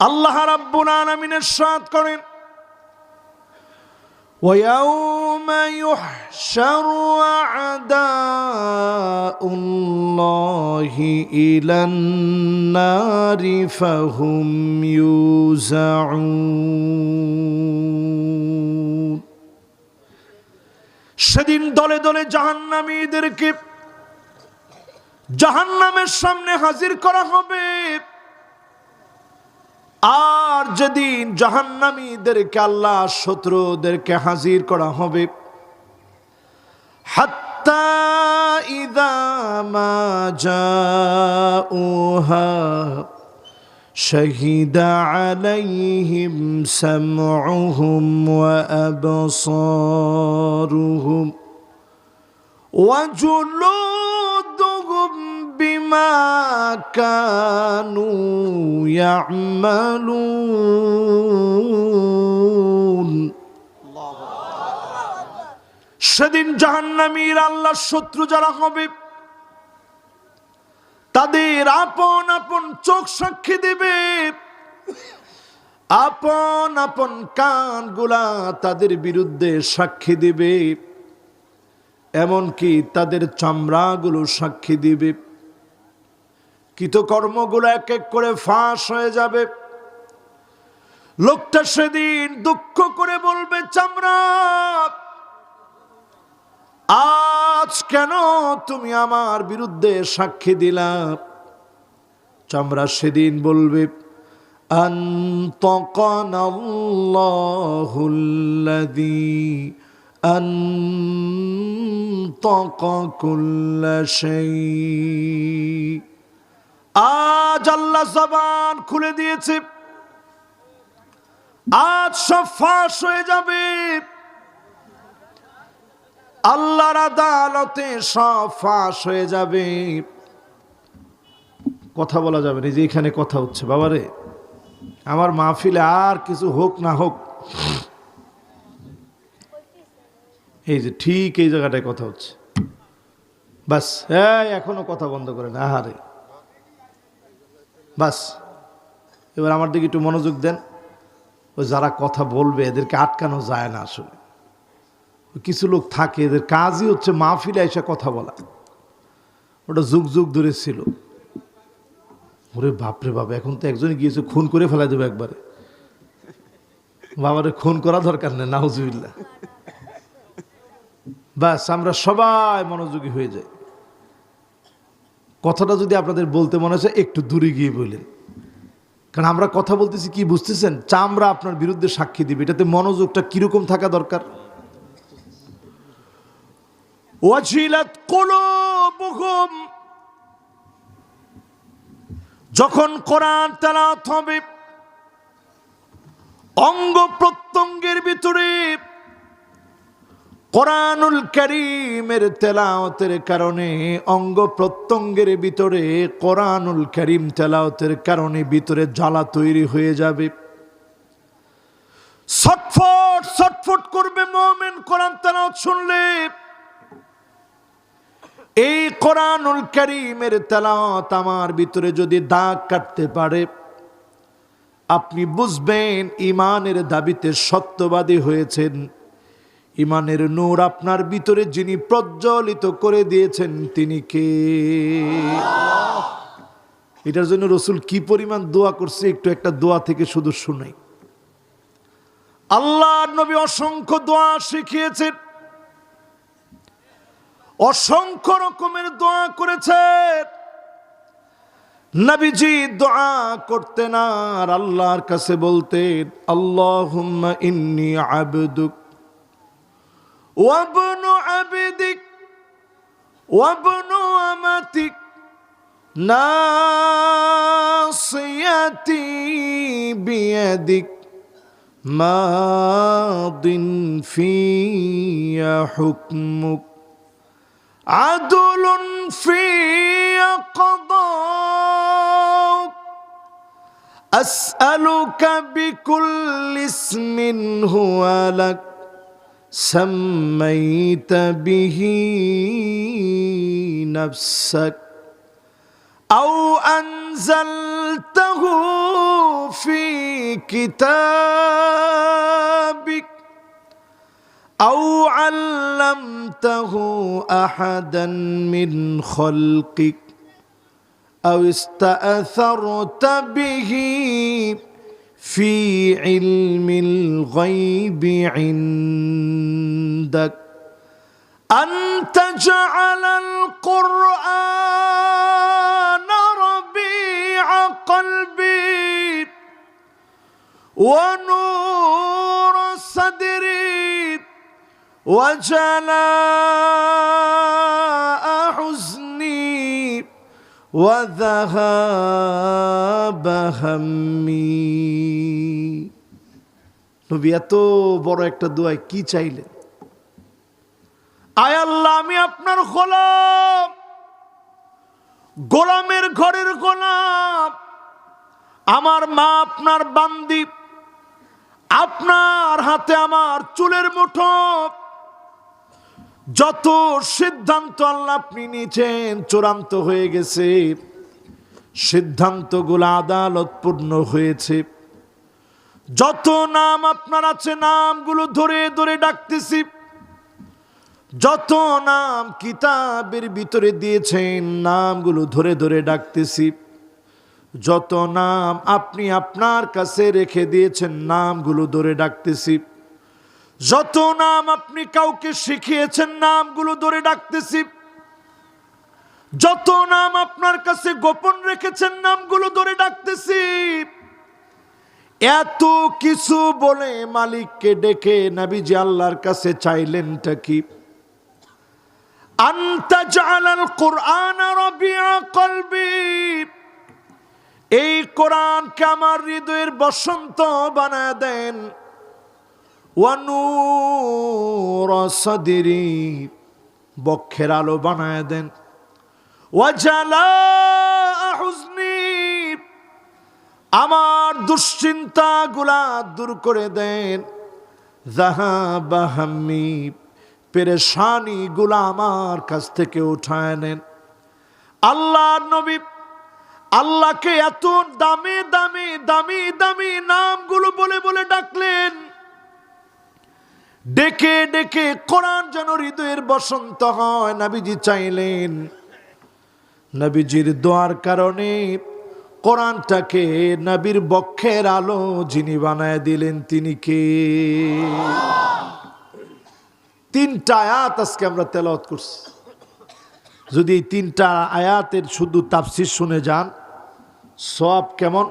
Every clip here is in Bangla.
আল্লাহ রাব্বুল আলামিনের সাথ করেন ويوم يحشر أعداء الله إلى النار فهم يوزعون সেদিন দলে দলে জাহান্নামীদেরকে জাহান্নামের সামনে হাজির করা হবে আর যেদিন জাহান্নামীদেরকে আল্লাহ শত্রুদেরকে হাজির করা হবে হাত্তা ইদা মা জাউহা شهد عليهم سمعهم وأبصارهم وجلودهم بما كانوا يعملون সেদিন জাহান্নামীর আল্লাহ শত্রু যারা হবে তাদের আপন আপন চোখ সাক্ষী দেবে আপন আপন কানগুলা তাদের বিরুদ্ধে সাক্ষী দিবে এমনকি তাদের চামড়াগুলো সাক্ষী দিবে কৃতকর্মগুলো এক এক করে ফাঁস হয়ে যাবে লোকটা সেদিন দুঃখ করে বলবে চামড়া আজ কেন তুমি আমার বিরুদ্ধে সাক্ষী দিলাম চামড়া সেদিন বলবে أنطقنا الله الذي أنطق كل شيء আজ আল্লাহ জবান খুলে দিয়েছে। আজ সব ফাঁস হয়ে যাবে। আল্লাহর আদালতে সব ফাঁস হয়ে যাবে। কথা বলা যাবে না যে এখানে কথা হচ্ছে, বাবারে, আমার মাহফিলে আর কিছু হোক না হোক। এই যে ঠিক এই জায়গাটায় কথা হচ্ছে। বাস হ্যাঁ এখনও কথা বন্ধ করেন, আহারে। বাস, এবার আমার দিকে একটু মনোযোগ দেন। ওই যারা কথা বলবে, এদেরকে আটকানো যায় না আসলে। কিছু লোক থাকে, এদের কাজই হচ্ছে মাহফিলে এসে কথা বলা। ওটা যুগ যুগ ধরে ছিল। ওরে বাপরে বাবা এখন তো একজনে গিয়েছে, খুন করে ফেলা দেবে একবারে। বাবারে খুন করা দরকার নেই নাউজুবিল্লা ব্যাস আমরা সবাই মনোযোগী হয়ে যাই। কথাটা যদি আপনাদের বলতে মনে হয় একটু দূরে গিয়ে বলেন। কারণ আমরা কথা বলতেছি, কি বুঝতেছেন? চামড়া আপনার বিরুদ্ধে সাক্ষী দিবে। এটাতে মনোযোগটা কীরকম থাকা দরকার? যখন কোরআন তেলাওয়াত হবে, অঙ্গ প্রত্যঙ্গের ভিতরে কোরআনুল করিমের তেলাওতের কারণে, অঙ্গ প্রত্যঙ্গের ভিতরে কোরআনুল করিম তেলাওতের কারণে ভিতরে জ্বালা তৈরি হয়ে যাবে। ছটফট ছটফট করবে মোমেন, কোরআন তেলাওয়াত শুনলে। এই কোরআনুল করিমের তেলাওত আমার ভিতরে যদি দাগ কাটতে পারে, আপনি বুঝবেন, ইমানের দাবিতে সত্যবাদী হয়েছেন। ইমানের নূর আপনার ভিতরে যিনি প্রজ্বলিত করে দিয়েছেন, তিনি কে? এটার জন্য রসুল কি পরিমাণ দোয়া করছে, একটু একটা দোয়া থেকে শুধু শুনাই। আল্লাহ নবী অসংখ্য দোয়া শিখিয়েছেন। অসংখ্য রকমের দোয়া করেছেন। নবীজি দোয়া করতেন আর আল্লাহর কাছে বলতেন, আল্লাহুম্মা ইন্নি আবদুক وابن عبدك وابن أمتك ناصيتي بيدك ماض في حكمك عدل في قضاك أسألك بكل اسم هو لك سميت به نفسك أو أنزلته في كتابك أو علمته أحدا من خلقك أو استأثرت به في علم الغيب عندك أن تجعل القرآن ربيع قلبي ونور صدري وجلاء وذهاب همي নবী এত বড় একটা দোয়ায় কি চাইলেন আয় আল্লাহ আমি আপনার গোলাম গোলামের ঘরের গোলাম আমার মা আপনার বান্দি আপনার হাতে আমার চুলের মুঠো যত সিদ্ধান্ত আল্লাহ আপনি নিয়েছেন, চূড়ান্ত হয়ে গেছে। সিদ্ধান্তগুলো আদালতপূর্ণ হয়েছে। যত নাম আপনার আছে, নামগুলো ধরে ধরে ডাকতেছি। যত নাম কিতাবের ভিতরে দিয়েছেন, নামগুলো ধরে ধরে ডাকতেছি। যত নাম আপনি আপনার কাছে রেখে দিয়েছেন, নামগুলো ধরে ডাকতেছি। যত নাম আপনি কাউকে শিখিয়েছেন, নামগুলো ধরে ডাকতেছি। যত নাম আপনার কাছে গোপন রেখেছেন, নামগুলো ধরে ডাকতেছি। এত কিছু বলে মালিককে ডেকে নাবিজি আল্লাহর কাছে চাইলেনটা কি? আন্তা কোরআন কলবি। এই কোরআনকে আমার হৃদয়ের বসন্ত বানায় দেন। ওয়ানুর সদিরি, বক্ষের আলো বানায় দেন। আমার দুশ্চিন্তা গুলা দূর করে দেন। জাহাবাহামি পেরেশানি গুলা আমার কাছ থেকে উঠায় নেন। আল্লাহ নবী, আল্লাহকে এত দামি দামি দামি দামি নামগুলো বলে বলে ডাকলেন। ডেকে ডেকে কোরআন যেন হৃদয়ের বসন্ত হয়, নাবিজি চাইলেন। নবীজির দোয়ার কারণে কোরআনটাকে নবীর বক্ষের আলো যিনি বানায় দিলেন তিনি কে? তিনটা আয়াত আজকে আমরা তেলাওয়াত করছি। যদি এই তিনটা আয়াতের শুধু তাফসির শুনে যান সব কেমন?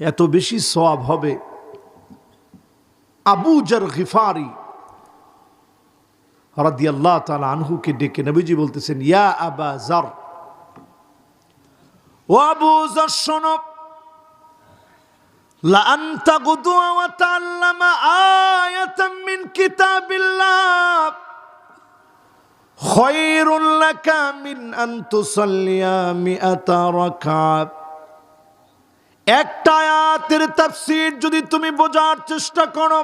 এত বেশি সব হবে আবু জার গিফারি রাদিয়াল্লাহ তাআলা আনহুকে ডেকে নবীজি বলতেছেন ইয়া আবা জার ও আবু জার শোনো لأن تغدو وتعلم آية من كتاب الله خير لك من أن تصلي مئة ركعة একটা আয়াতের তাফসীর যদি তুমি বোঝার চেষ্টা করো,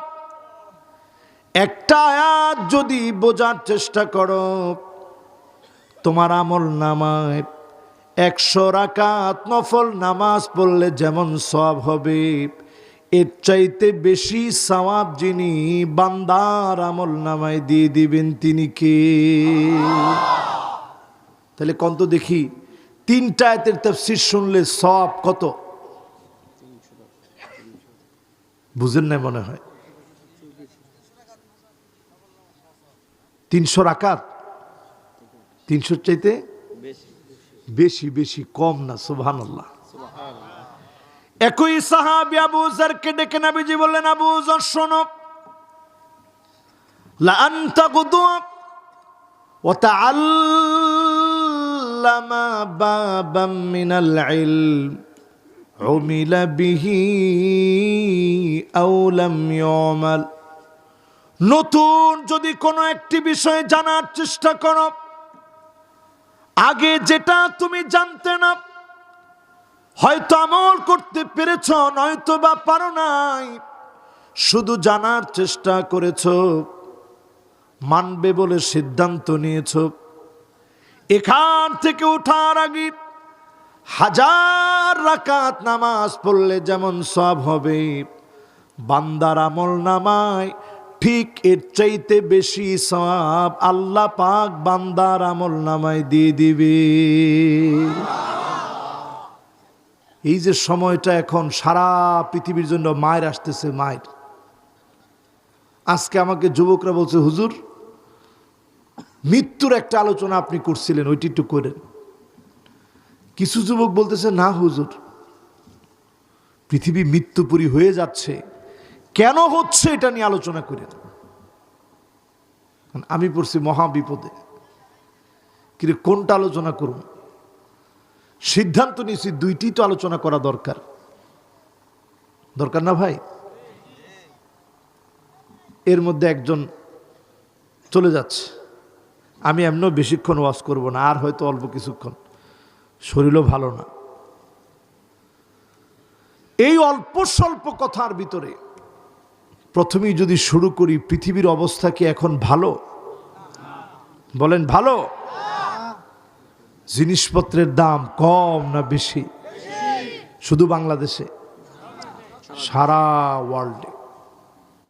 একটা আয়াত যদি বোঝার চেষ্টা করো, তোমার আমল নামায় একশো রাকাত নফল নামাজ পড়লে যেমন সব হবে, এর চাইতে বেশি সওয়াব যিনি বান্দার আমল নামায় দিয়ে দিবেন তিনি কে? তাহলে কত দেখি, তিনটা আয়াতের তাফসীর শুনলে সব কত? বুঝেন না মনে হয়। তিনশো রাকাত? তিনশোর চাইতে বেশি বেশি, কম না সুবহান আল্লাহ একই সাহাবি আবু জারকে ডেকে নাবিজি বললেন, আবু জার শোনো লা আনতা গুদুয়া ওয়া তাআল্লামা বাবাম মিনাল عمل به أو لم يعمل নতুন যদি কোনো একটি বিষয় জানার চেষ্টা করো আগে যেটা তুমি জানতে না হয়তো আমল করতে পেরেছ নয়তো বা পারো নাই শুধু জানার চেষ্টা করেছ মানবে বলে সিদ্ধান্ত নিয়েছ এখান থেকে ওঠার আগে হাজার রাকাত নামাজ পড়লে যেমন সব হবে, বান্দার আমল নামায় ঠিক এর চাইতে বেশি সব আল্লাহ পাক বান্দার আমল নামায় দিয়ে দিবে। এই যে সময়টা এখন সারা পৃথিবীর জন্য মায়ের আসতেছে, মায়ের। আজকে আমাকে যুবকরা বলছে, হুজুর, মৃত্যুর একটা আলোচনা আপনি করছিলেন, ওইটি একটু করেন। কিছু যুবক বলতেছে, না হুজুর, পৃথিবী মৃত্যুপুরী হয়ে যাচ্ছে। কেন হচ্ছে এটা নিয়ে আলোচনা করেন আমি পড়ছি মহা বিপদে। কিন্তু কোনটা আলোচনা করুন সিদ্ধান্ত নিয়েছি, দুইটি তো আলোচনা করা দরকার। দরকার না ভাই? এর মধ্যে একজন চলে যাচ্ছে। আমি এমনও বেশিক্ষণ ওয়াজ করব না, আর হয়তো অল্প কিছুক্ষণ। শরীরও ভালো না। এই অল্প স্বল্প কথার ভিতরে প্রথমেই যদি শুরু করি, পৃথিবীর অবস্থা কি এখন ভালো? বলেন ভালো? জিনিসপত্রের দাম কম না বেশি? শুধু বাংলাদেশে? সারা ওয়ার্ল্ডে